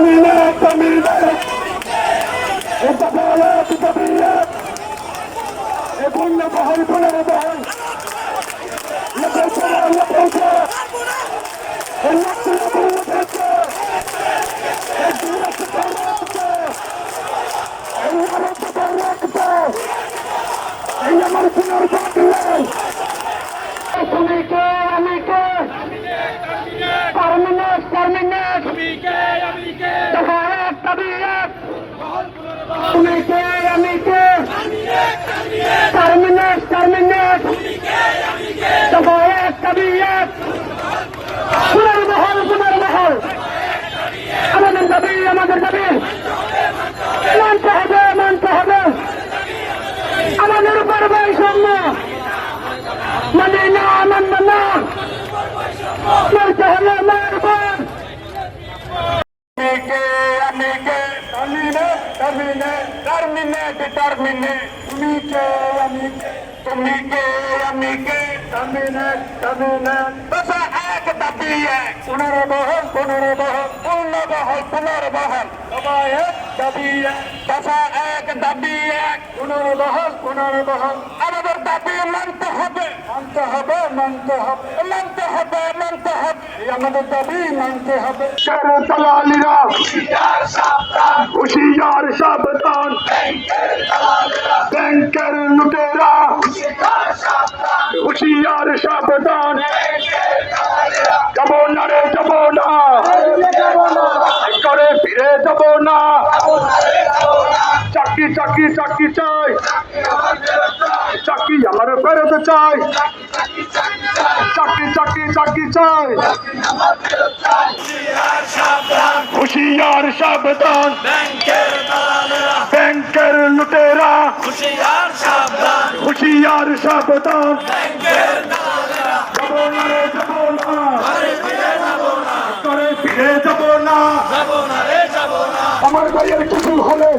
تمينا تمينا التفاعلات الطبيعية يكون بحر كل بحر لقيت لقيت الوقت يقول لقيت الدولة تفرقت الورد تفرقت هي مرسنا رجعت الليل আমি কে? আমি কে? Termine, termine, termine, amiche, amiche, amiche, amiche, termine, termine, দশা এক দাবি এক পুনর্বহল পুনর্বহল পুনর্বহল পুনর্বহল সবাই এক দাবি এক দশা এক দাবি এক পুনর্বহল পুনর্বহল আমাদের দাবি মানতে হবে মানতে হবে মানতে হবে মানতে হবে মানতে হবে আমাদের দাবি মানতে হবে দালালিরা হুশিয়ার সাবধান ব্যাংকের লুটেরা, হুশিয়ার সাবধান। যাব না রে, যাব না। করে ফিরে যাব না। চাকরি চাকরি চাকরি চাই। চাকরি আমার ফেরত চাই। চাকরি চাকরি চাকরি চাই। হুশিয়ার সাবধান। ব্যাংকের লুটেরা। হুঁশিয়ার সাবধান। হুশিয়ার সাবধান। ফিরে যাব না। আমার ভাইয়ের কিছু হলে।